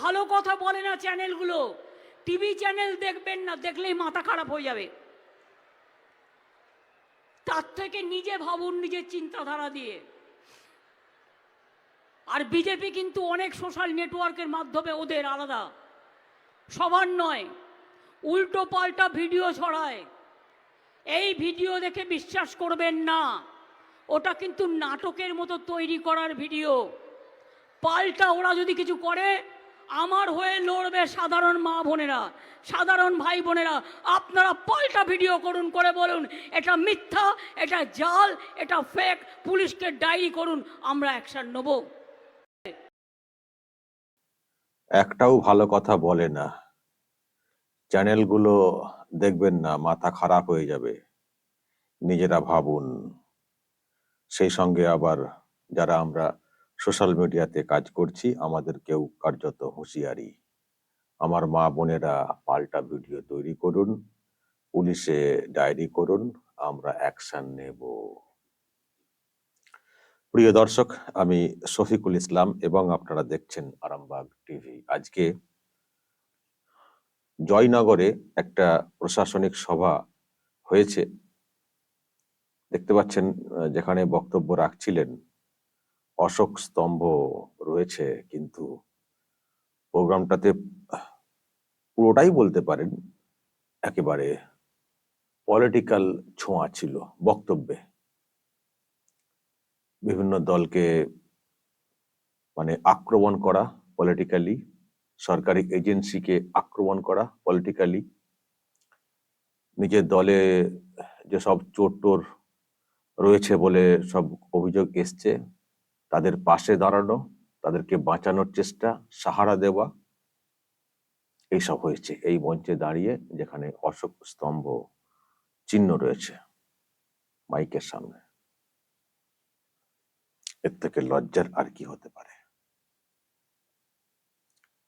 ভালো কথা বলে না চ্যানেলগুলো, টিভি চ্যানেল দেখবেন না, দেখলেই মাথা খারাপ হয়ে যাবে। তার থেকে নিজে ভাবুন নিজের চিন্তাধারা দিয়ে। আর বিজেপি কিন্তু অনেক সোশ্যাল নেটওয়ার্কের মাধ্যমে ওদের আলাদা। সবার নয়, উল্টো পাল্টা ভিডিও ছড়ায়। এই ভিডিও দেখে বিশ্বাস করবেন না, ওটা কিন্তু নাটকের মতো তৈরি করার ভিডিও। পাল্টা ওরা যদি কিছু করে আমার হয়ে লড়বে সাধারণ মা বোনেরা, সাধারণ ভাই বোনেরা। আপনারা পাল্টা ভিডিও করুন, করে বলুন, এটা মিথ্যা, এটা জাল, এটা ফেক পুলিশকে ডায়েরি করুন, আমরা অ্যাকশন নেব। একটাও ভালো কথা বলে না। চ্যানেলগুলো দেখবেন না, মাথা খারাপ হয়ে যাবে। নিজেরা ভাবুন। সেই সঙ্গে আবার যারা আমরা সোশ্যাল মিডিয়াতে কাজ করছি, আমাদের কেউ কার্যত হুঁশিয়ারি। আমার মা বোনেরা পাল্টা ভিডিও তৈরি করুন, পুলিশে ডায়েরি করুন, আমরা অ্যাকশন নেব। প্রিয় দর্শক, আমি শফিকুল ইসলাম এবং আপনারা দেখছেন আরামবাগ টিভি। আজকে জয়নগরে একটা প্রশাসনিক সভা হয়েছে। দেখতে পাচ্ছেন যেখানে বক্তব্য রাখছিলেন অশোক স্তম্ভ রয়েছে, কিন্তু প্রোগ্রামটাতে পুরোটাই বলতে পারেন একেবারে পলিটিক্যাল ছোঁয়া ছিল, বক্তব্যে। বিভিন্ন দলকে মানে আক্রমণ করা পলিটিক্যালি সরকারি এজেন্সিকে আক্রমণ করা পলিটিক্যালি নিজের দলে যেসব চোর রয়েছে বলে সব অভিযোগ এসছে তাদের পাশে দাঁড়ানো, তাদেরকে বাঁচানোর চেষ্টা, সাহারা দেওয়া, এইসব হয়েছে। এই মঞ্চে দাঁড়িয়ে যেখানে অশোক স্তম্ভ চিহ্ন রয়েছে, মাইকের সামনে। এর থেকে লজ্জার আর কি হতে পারে?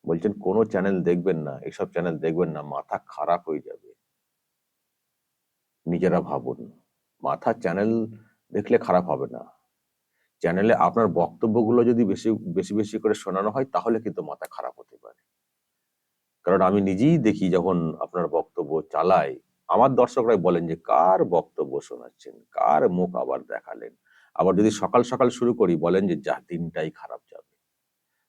বলছেন, কোনো চ্যানেল দেখবেন না এইসব চ্যানেল দেখবেন না, মাথা খারাপ হয়ে যাবে। নিজেরা ভাবুন, মাথা চ্যানেল দেখলে খারাপ হবে না। চ্যানেলে আপনার বক্তব্যগুলো যদি বেশি বেশি বেশি করে শোনানো হয় তাহলে কিন্তু মাথা খারাপ হতে পারে। কারণ আমি নিজেই দেখি যখন আপনার বক্তব্য চালাই আমার দর্শকরাই বলেন যে কার বক্তব্য শোনাচ্ছেন? কার মুখ আবার দেখালেন? আবার যদি সকাল সকাল শুরু করি বলেন যে যা দিনটাই খারাপ যাবে।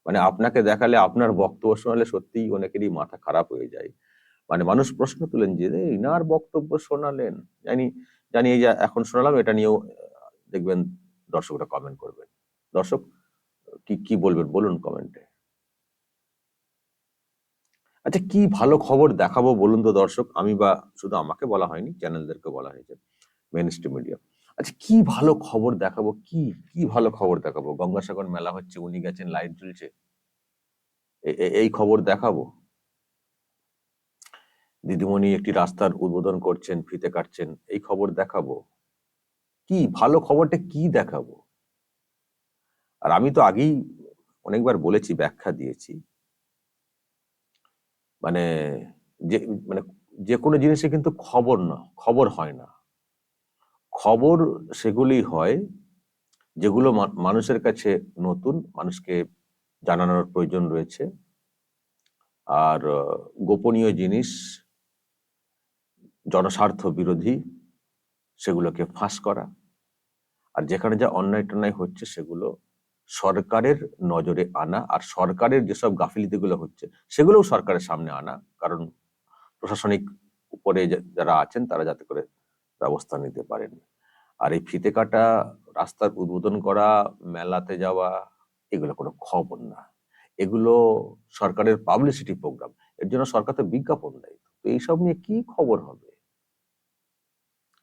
মানে আপনাকে দেখালে আপনার বক্তব্য শোনালে সত্যিই অনেকেরই মাথা খারাপ হয়ে যায়। মানে মানুষ প্রশ্ন তুলেন যে "এই, ইনার বক্তব্য শোনালেন? জানি জানি এই যে এখন শোনালাম এটা নিয়েও দেখবেন দর্শকরা কমেন্ট করবেন। দর্শক, কি কি বলবেন? বলুন কমেন্টে আচ্ছা কি ভালো খবর দেখাবো বলুন তো দর্শক? আমি বা শুধু আমাকে বলা হয়নি চ্যানেলদেরকে বলা হয়েছে মেন স্ট্রিম মিডিয়া আচ্ছা কি ভালো খবর দেখাবো? কি কি ভালো খবর দেখাবো? গঙ্গাসাগর মেলা হচ্ছে, উনি গেছেন লাইট জ্বলছে। এই খবর দেখাবো? দিদিমণি একটি রাস্তার উদ্বোধন করছেন, ফিতে কাটছেন, এই খবর দেখাবো? কি ভালো খবরটা কি দেখাবো? আর আমি তো আগেই অনেকবার বলেছি, ব্যাখ্যা দিয়েছি। মানে যে মানে যে কোনো জিনিসে কিন্তু খবর না, খবর হয় না। খবর সেগুলি হয়, যেগুলো মানুষের কাছে নতুন, মানুষকে জানানোর প্রয়োজন রয়েছে। আর গোপনীয় জিনিস, জনস্বার্থ বিরোধী সেগুলোকে ফাঁস করা। আর যেখানে যা অন্যায় টন্যায় হচ্ছে সেগুলো সরকারের নজরে আনা আর সরকারের যেসব গাফিলিতিগুলো হচ্ছে সেগুলোও সরকারের সামনে আনা। কারণ প্রশাসনিক উপরে যারা আছেন তারা যাতে করে ব্যবস্থা নিতে পারেন। আর এই ফিতে কাটা, রাস্তার উদ্বোধন করা, মেলাতে যাওয়া, এগুলো কোনো খবর না। এগুলো সরকারের পাবলিসিটি প্রোগ্রাম এর জন্য সরকার তো বিজ্ঞাপন দেয়। তো এইসব নিয়ে কি খবর হবে?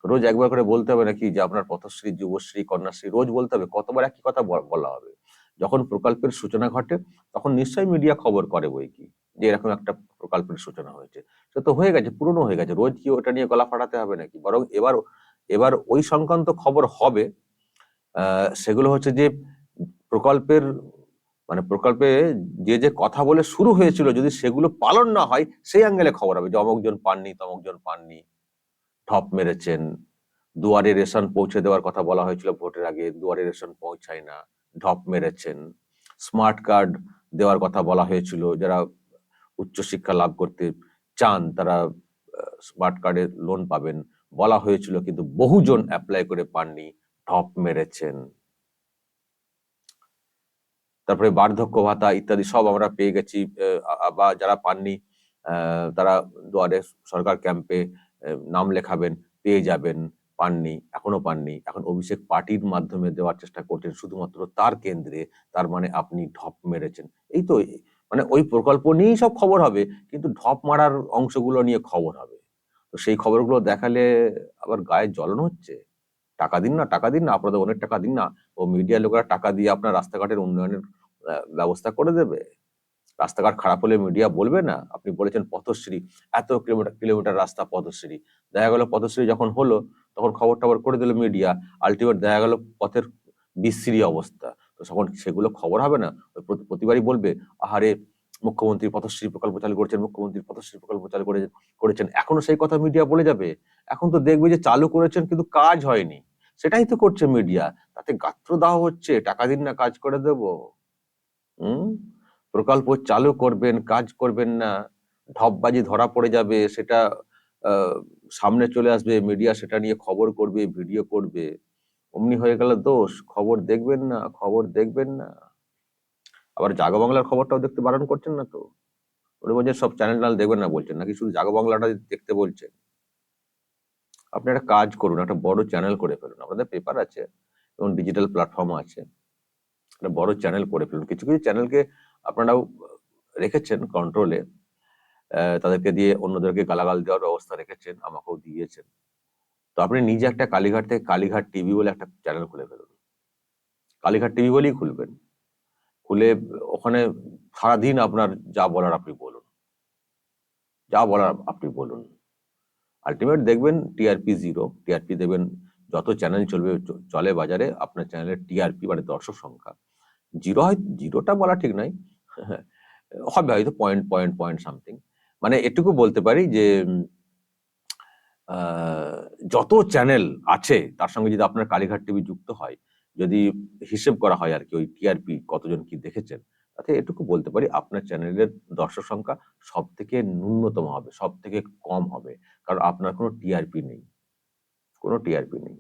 রোজ একবার করে বলতে হবে নাকি যে আপনার পথশ্রী, যুবশ্রী, কন্যাশ্রী রোজ বলতে হবে, কতবার একই কথা বলা হবে। যখন প্রকল্পের সূচনা ঘটে, তখন নিশ্চয়ই মিডিয়া খবর করে বই কি, যে এরকম একটা প্রকল্পের সূচনা হয়েছে। সে তো হয়ে গেছে, পুরনো হয়ে গেছে, রোজ কি ওটা নিয়ে গলা ফাটাতে হবে নাকি? বরং এবার এবার ওই সংক্রান্ত খবর হবে সেগুলো হচ্ছে যে প্রকল্পের মানে প্রকল্পে যে যে কথা বলে শুরু হয়েছিল, যদি সেগুলো পালন না হয়, সেই অ্যাঙ্গেলে খবর হবে যে অমুকজন পাননি, তমকজন পাননি। ঠপ মেরেছেন। দুয়ারে রেশন পৌঁছে দেওয়ার কথা বলা হয়েছিল ভোটের আগে, দুয়ারে রেশন পৌঁছায় না, ঢপ মেরেছেন। স্মার্ট কার্ড দেওয়ার কথা বলা হয়েছিল, যারা উচ্চশিক্ষা লাভ করতে চান তারা স্মার্ট কার্ডে লোন পাবেন। বলা হয়েছিল কিন্তু বহুজন অ্যাপ্লাই করে পাননি ঠপ মেরেছেন। তারপরে বার্ধক্য ভাতা ইত্যাদি সব আমরা পেয়ে গেছি বা যারা পাননি তারা দুয়ারে সরকার ক্যাম্পে নাম লেখাবেন, পেয়ে যাবেন, পাননি এখনও পাননি। এখন অভিষেক পার্টির মাধ্যমে দেওয়ার চেষ্টা করছেন, শুধুমাত্র তার কেন্দ্রে। তার মানে আপনি ঢপ মেরেছেন। এই তো মানে ওই প্রকল্প নিয়েই সব খবর হবে, কিন্তু ঢপ মারার অংশগুলো নিয়ে খবর হবে। তো সেই খবরগুলো দেখালে আবার গায়ে জ্বলন হচ্ছে। টাকা দিন না, টাকা দিন না, আপনাদের অনেক টাকা দিন না। ও মিডিয়া লোকেরা টাকা দিয়ে আপনার রাস্তাঘাটের উন্নয়নের ব্যবস্থা করে দেবে। রাস্তাঘাট খারাপ হলে মিডিয়া বলবে না। আপনি বলেছেন পথশ্রী, এত কিলোমিটার কিলোমিটার রাস্তা পথশ্রী। দেখা গেল পথশ্রী যখন হলো, তখন খবর টবর করে দিল মিডিয়া আলটিমেট দেখা গেল পথের বিশ্রী অবস্থা। তো তখন সেগুলো খবর হবে না? প্রতিবারই বলবে, আহারে, মুখ্যমন্ত্রী পথশ্রী প্রকল্প চালু করেছেন, মুখ্যমন্ত্রী পথশ্রী প্রকল্প চালু করে, করেছেন। এখনও সেই কথা মিডিয়া বলে যাবে। এখন তো দেখবে যে চালু করেছেন কিন্তু কাজ হয়নি। সেটাই তো করছে মিডিয়া তাতে গাত্র দেওয়া হচ্ছে। টাকা দিন না, কাজ করে দেব। হুম? প্রকল্প চালু করবেন, কাজ করবেন না, ঢপবাজি ধরা পড়ে যাবে, সেটা সামনে চলে আসবে মিডিয়া সেটা নিয়ে খবর করবে ভিডিও করবে, অমনি হয়ে গেল দোষ, খবর দেখবেন না, খবর দেখবেন না। আবার জাগো বাংলার খবরটাও দেখতে বারণ করছেন না তো? ওরা বলছেন, সব চ্যানেল টানেল দেখবেন না, বলছেন, নাকি শুধু জাগো বাংলাটা দেখতে বলছেন? আপনি একটা কাজ করুন, একটা বড় চ্যানেল করে ফেলুন আপনাদের পেপার আছে এবং ডিজিটাল প্ল্যাটফর্ম আছে। একটা বড় চ্যানেল করে ফেলুন, কিছু কিছু চ্যানেলকে আপনারাও রেখেছেন কন্ট্রোলে তাদেরকে দিয়ে অন্যদেরকে গালাগাল দেওয়ার ব্যবস্থা রেখেছেন, আমাকেও দিয়েছেন। তো আপনি নিজে একটা কালীঘাট থেকে কালীঘাট টিভি বলে একটা চ্যানেল খুলে ফেলুন। কালীঘাট টিভি বলেই খুলবেন। খুলে ওখানে সারাদিন আপনার যা বলার আপনি বলুন। যা বলার আপনি বলুন। আলটিমেট দেখবেন টিআরপি জিরো টিআরপি দেবেন যত চ্যানেল চলবে চলে বাজারে, আপনার চ্যানেলের টিআরপি মানে দর্শক সংখ্যা। জিরো হয় জিরোটা বলা ঠিক নয়। হবে হয়তো পয়েন্ট পয়েন্ট পয়েন্ট সামথিং মানে এটুকু বলতে পারি যে যত চ্যানেল আছে, তার সঙ্গে যদি আপনার কালীঘাট টিভি যুক্ত হয়, যদি হিসেব করা হয় আর কি ওই টিআরপি কতজন কি দেখেছেন, তাতে এটুকু বলতে পারি আপনার চ্যানেলের দর্শক সংখ্যা সব থেকে ন্যূনতম হবে সব থেকে কম হবে। কারণ আপনার কোনো টিআরপি নেই। কোনো টিআরপি নেই।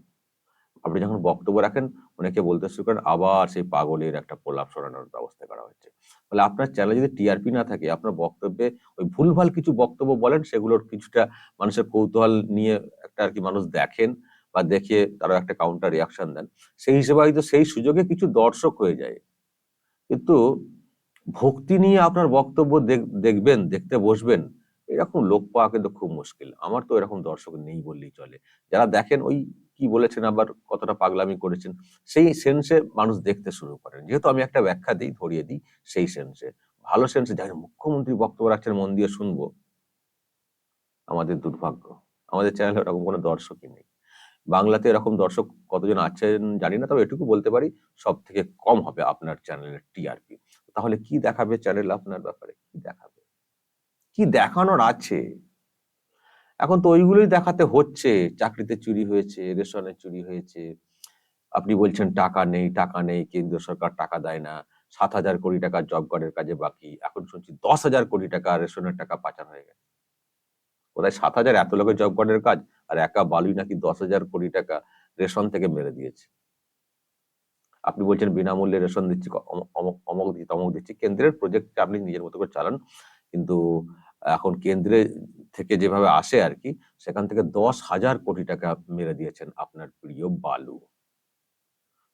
আপনি যখন বক্তব্য রাখেন, অনেকে বলতে শুরু করেন, আবার সেই পাগলের একটা প্রলাপ সরানোর ব্যবস্থা করা হচ্ছে। ফলে আপনার চ্যানেলে যদি টিআরপি না থাকে, আপনার বক্তব্যে ওই ভুলভাল কিছু বক্তব্য বলেন, সেগুলোর কিছুটা মানুষের কৌতূহল নিয়ে একটা আর কি মানুষ দেখেন বা দেখে তারা একটা কাউন্টার রিয়াকশন দেন, সেই হিসেবে হয়তো সেই সুযোগে কিছু দর্শক হয়ে যায়। কিন্তু ভক্তি নিয়ে আপনার বক্তব্য দেখ- দেখবেন, দেখতে বসবেন, এরকম লোক পাওয়া কিন্তু খুব মুশকিল। আমার তো এরকম দর্শক নেই বললেই চলে। যারা দেখেন ওই কি বলেছেন, আবার কতটা পাগলামি করেছেন, সেই সেন্সে মানুষ দেখতে শুরু করেন। যেহেতু আমি একটা ব্যাখ্যা দিই, ধরিয়ে দিই সেই সেন্সে ভালো সেন্সে যাই মুখ্যমন্ত্রী বক্তব্য রাখছেন মন দিয়ে শুনব। আমাদের দুর্ভাগ্য। আমাদের চ্যানেলে এরকম কোনো দর্শকই নেই। বাংলাতে এরকম দর্শক কতজন আছেন জানি না, তবে এটুকু বলতে পারি সব থেকে কম হবে আপনার চ্যানেলের টিআরপি তাহলে কি দেখাবে চ্যানেল আপনার ব্যাপারে? কি দেখাবে? কি দেখানোর আছে? এখন তো ওইগুলোই দেখাতে হচ্ছে। চাকরিতে চুরি হয়েছে, রেশনে চুরি হয়েছে। আপনি বলছেন টাকা নেই টাকা নেই কেন্দ্র সরকার টাকা দেয় না। সাত হাজার কোটি টাকা জব কার্ডের কাজে বাকি। এখন শুনছি দশ হাজার কোটি টাকা রেশনের টাকা পাচার হয়ে গেছে। কোথায় সাত হাজার? এত লোকের জব কার্ডের কাজ। আর একা বালুই নাকি দশ হাজার কোটি টাকা রেশন থেকে মেরে দিয়েছে। আপনি বলছেন বিনামূল্যে রেশন দিচ্ছি অমক অমক দিচ্ছি, তমক দিচ্ছি। কেন্দ্রের প্রজেক্ট আপনি নিজের মতো করে চালান। কিন্তু এখন কেন্দ্রে থেকে যেভাবে আসে আর কি, সেখান থেকে দশ হাজার কোটি টাকা মেরে দিয়েছেন আপনার প্রিয় বালু।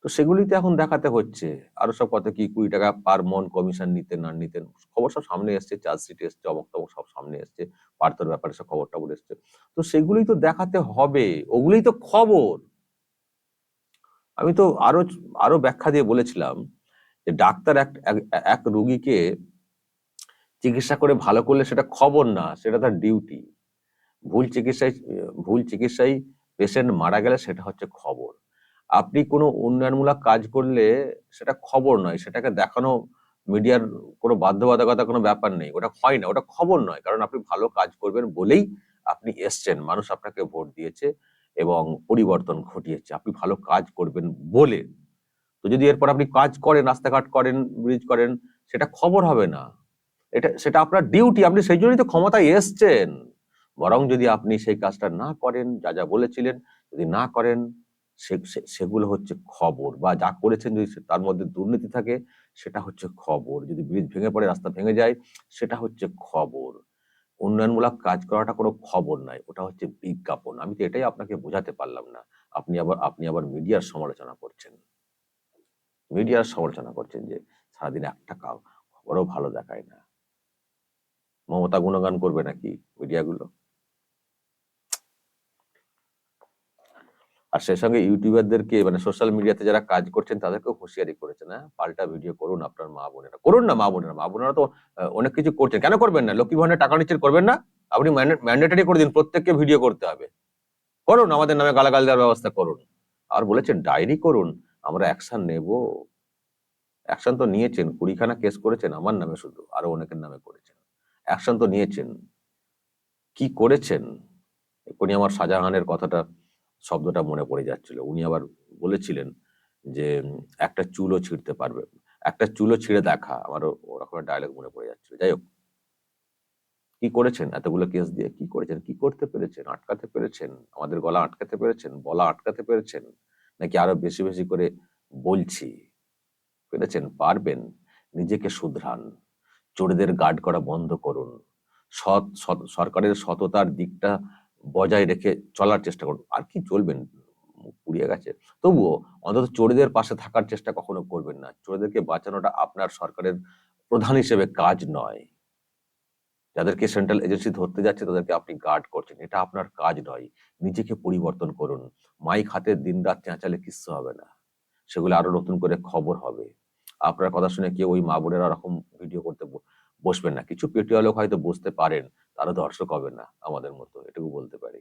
তো সেগুলিতে এখন দেখাতে হচ্ছে, আরও সব কত কি কুড়ি টাকা পার মন কমিশন নিতেন না নিতেন খবর সব সামনে এসছে, চার্জশিট এসছে অমক তমক সব সামনে এসছে, পার্থর ব্যাপারে সব খবর টবর এসছে। তো সেগুলোই তো দেখাতে হবে, ওগুলোই তো খবর। আমি তো আরও আরও ব্যাখ্যা দিয়ে বলেছিলাম যে ডাক্তার এক- এক রুগীকে চিকিৎসা করে ভালো করলে সেটা খবর না, সেটা তার ডিউটি ভুল চিকিৎসায় ভুল চিকিৎসায় পেশেন্ট মারা গেলে সেটা হচ্ছে খবর। আপনি কোনো উন্নয়নমূলক কাজ করলে সেটা খবর নয়, সেটাকে দেখানো মিডিয়ার কোনো বাধ্যবাধকতা কোনো ব্যাপার নেই, ওটা হয় না, ওটা খবর নয়, কারণ আপনি ভালো কাজ করবেন বলেই আপনি এসছেন, মানুষ আপনাকে ভোট দিয়েছে এবং পরিবর্তন ঘটিয়েছে, আপনি ভালো কাজ করবেন বলে। তো যদি এরপর আপনি কাজ করেন, রাস্তাঘাট করেন ব্রিজ করেন, সেটা খবর হবে না। এটা, সেটা আপনার ডিউটি আপনি সেই জন্যই তো ক্ষমতায় এসছেন। বরং যদি আপনি সেই কাজটা না করেন, যা যা বলেছিলেন, যদি না করেন সেগুলো হচ্ছে খবর বা যা করেছেন যদি তার মধ্যে দুর্নীতি থাকে, সেটা হচ্ছে খবর। যদি ব্রিজ ভেঙে পড়ে, রাস্তা ভেঙে যায়, সেটা হচ্ছে খবর। উন্নয়নমূলক কাজ করাটা কোনো খবর নয়, ওটা হচ্ছে বিজ্ঞাপন। আমি তো এটাই আপনাকে বোঝাতে পারলাম না। আপনি আবার আপনি আবার মিডিয়ার সমালোচনা করছেন। মিডিয়ার সমালোচনা করছেন যে, সারাদিন একটা খবরও ভালো দেখায় না। মমতা গুণগান করবে নাকি মিডিয়াগুলো? আর সেই সঙ্গে ইউটিউবারদেরকে মানে সোশ্যাল মিডিয়াতে যারা কাজ করছেন, তাদেরকেও হুঁশিয়ারি করেছেন হ্যাঁ? পাল্টা ভিডিও করুন আপনার মা বোনেরা। করুন না মা বোনেরা। মা বোনেরা তো অনেক কিছু করছেন। কেন করবেন না? লক্ষ্মী ভান্ডার টাকা নিচ্ছেন, করবেন না? আপনি ম্যান্ডেটারি করে দিন, প্রত্যেককে ভিডিও করতে হবে। করুন, আমাদের নামে গালাগাল দেওয়ার ব্যবস্থা করুন। আর বলেছেন, ডায়েরি করুন। আমরা অ্যাকশন নেব। অ্যাকশন তো নিয়েছেন, কুড়িখানা কেস করেছেন, আমার নামে শুধু আরও অনেকের নামে করেছেন। অ্যাকশন তো নিয়েছেন। কি করেছেন? এখনই আমার শাহজাহানের কথাটা, শব্দটা মনে পড়ে যাচ্ছিল। উনি আবার বলেছিলেন যে, একটা চুলও ছিঁড়তে পারবে, একটা চুলও ছিঁড়ে দেখা। আমারও ওরকম ডায়লগ মনে পড়ে যাচ্ছিল। যাই হোক। কি করেছেন? এতগুলো কেস দিয়ে কি করেছেন? কি করতে পেরেছেন? আটকাতে পেরেছেন? আমাদের গলা আটকাতে পেরেছেন? বলা আটকাতে পেরেছেন? নাকি আরও বেশি বেশি করে বলছি? পেরেছেন? পারবেন? নিজেকে শুধরান। চোরেদের গার্ড করা বন্ধ করুন। সৎ সরকারের সততার দিকটা বজায় রেখে চলার চেষ্টা করুন। আর কি চলবেন? পুড়িয়ে গেছে। তবুও অন্তত চোরেদের পাশে থাকার চেষ্টা কখনো করবেন না। চোরেদেরকে বাঁচানোটা আপনার সরকারের প্রধান হিসেবে কাজ নয়। যাদেরকে সেন্ট্রাল এজেন্সি ধরতে যাচ্ছে, তাদেরকে আপনি গার্ড করছেন। এটা আপনার কাজ নয়। নিজেকে পরিবর্তন করুন। মাইক হাতে দিন রাত চেঁচালে কিচ্ছু হবে না। সেগুলো আরও নতুন করে খবর হবে। আপনার কথা শুনে কেউ ওই মা বোনেরা ওরকম ভিডিও করতে বসবেন না। কিছু পেটুয়া লোক হয়তো বুঝতে পারেন, তারা দর্শক হবে না আমাদের মতো, এটুকু বলতে পারি।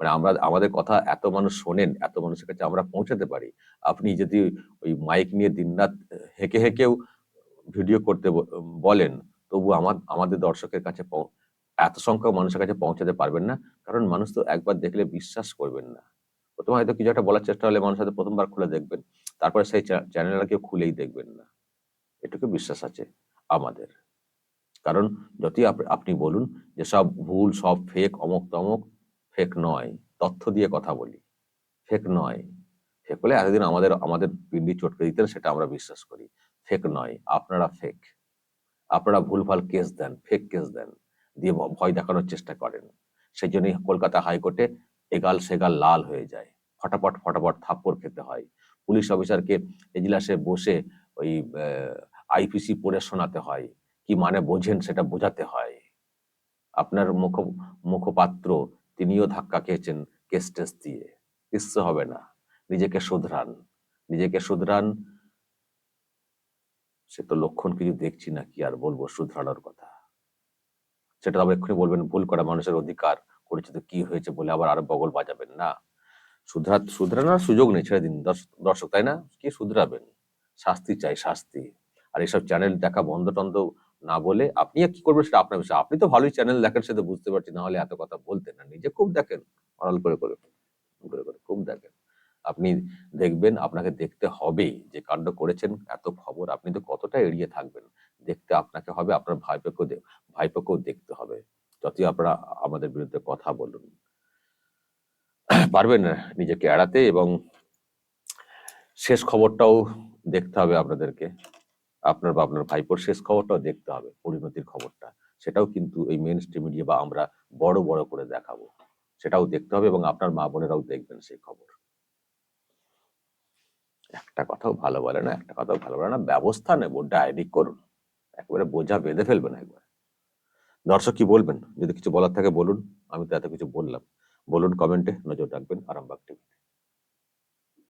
মানে আমরা, আমাদের কথা এত মানুষ শোনেন, এত মানুষের কাছে আমরা পৌঁছাতে পারি, আপনি যদি ওই মাইক নিয়ে দিনরাত হেঁকে হেঁকেও ভিডিও করতে বলেন, তবু আমার, আমাদের দর্শকের কাছে এত সংখ্যক মানুষের কাছে পৌঁছাতে পারবেন না, কারণ মানুষ তো একবার দেখলে বিশ্বাস করবেন না। প্রথমে হয়তো কিছু একটা বলার চেষ্টা হলে মানুষ হয়তো প্রথমবার খুলে দেখবেন, তারপরে সেই চ্যানেলটা কেউ খুলেই দেখবেন না। এটুকু বিশ্বাস আছে আমাদের। কারণ যতই আপ- আপনি বলুন যে সব ভুল, সব ফেক অমক তমক ফেক নয়। তথ্য দিয়ে কথা বলি। ফেক নয়। ফেক হলে এতদিন আমাদের আমাদের পিন্ডি চটকে দিতেন, সেটা আমরা বিশ্বাস করি। ফেক নয়। আপনারা ফেক আপনারা ভুলভাল কেস দেন ফেক কেস দেন। দিয়ে ভয় দেখানোর চেষ্টা করেন। সেই জন্যই কলকাতা হাইকোর্টে এগাল সেগাল লাল হয়ে যায়। ফটাফট ফটাফট থাপ্পড় খেতে হয়। পুলিশ অফিসারকে এজলাসে বসে ওই আইপিসি পড়ে শোনাতে হয়। কি মানে বোঝেন সেটা বোঝাতে হয়। আপনার মুখ, মুখপাত্র তিনিও ধাক্কা খেয়েছেন কেস টেস দিয়ে। কিচ্ছু হবে না। নিজেকে শুধরান। নিজেকে শুধরান। সে তো লক্ষণ কিছু দেখছি না, কি আর বলব শুধরানোর কথা। সেটা তবে এক্ষুনি বলবেন, ভুল করা মানুষের অধিকার করেছে তো কি হয়েছে বলে আবার আরও বগল বাজাবেন না। শুধরা, শুধরানোর সুযোগ নেই ছেড়ে দিন। দর্শ- দর্শক, তাই না? কি শুধরাবেন? শাস্তি চাই, শাস্তি। আর এসব চ্যানেল দেখা বন্ধ টন্ধ না বলে আপনি কি করবেন সেটা আপনার বিষয়। আপনি তো ভালোই চ্যানেল দেখেন, সেটা বুঝতে পারছি। না হলে এত কথা বলতেন না। নিজে খুব দেখেন, অরাল করে করে করে করে, খুব দেখেন। আপনি দেখবেন আপনাকে দেখতে হবে যে কাণ্ড করেছেন, এত খবর, আপনি তো কতটা এড়িয়ে থাকবেন। দেখতে আপনাকে হবে, আপনার ভাইপোকেও ভাইপোকেও দেখতে হবে। যতই আপনারা আমাদের বিরুদ্ধে কথা বলুন। পারবেন নিজেকে এড়াতে এবং শেষ খবরটাও দেখতে হবে আপনাদেরকে। আপনার বা আপনার ভাইপোর শেষ খবরটাও দেখতে হবে, পরিণতির খবরটা। সেটাও কিন্তু এই মেন স্ট্রিম মিডিয়া বা আমরা বড় বড় করে দেখাবো। সেটাও দেখতে হবে এবং আপনার মা বোনেরাও দেখবেন সেই খবর। একটা কথাও ভালো বলে না, একটা কথাও ভালো বলে না, ব্যবস্থা নেব, ডায়েরি করুন। একবারে বোঝা বেঁধে ফেলবেন একবার। দর্শক কি বলবেন? যদি কিছু বলার থাকে বলুন, আমি তো এত কিছু বললাম। বলুন কমেন্টে নজর রাখবেন আরামবাগ টিভি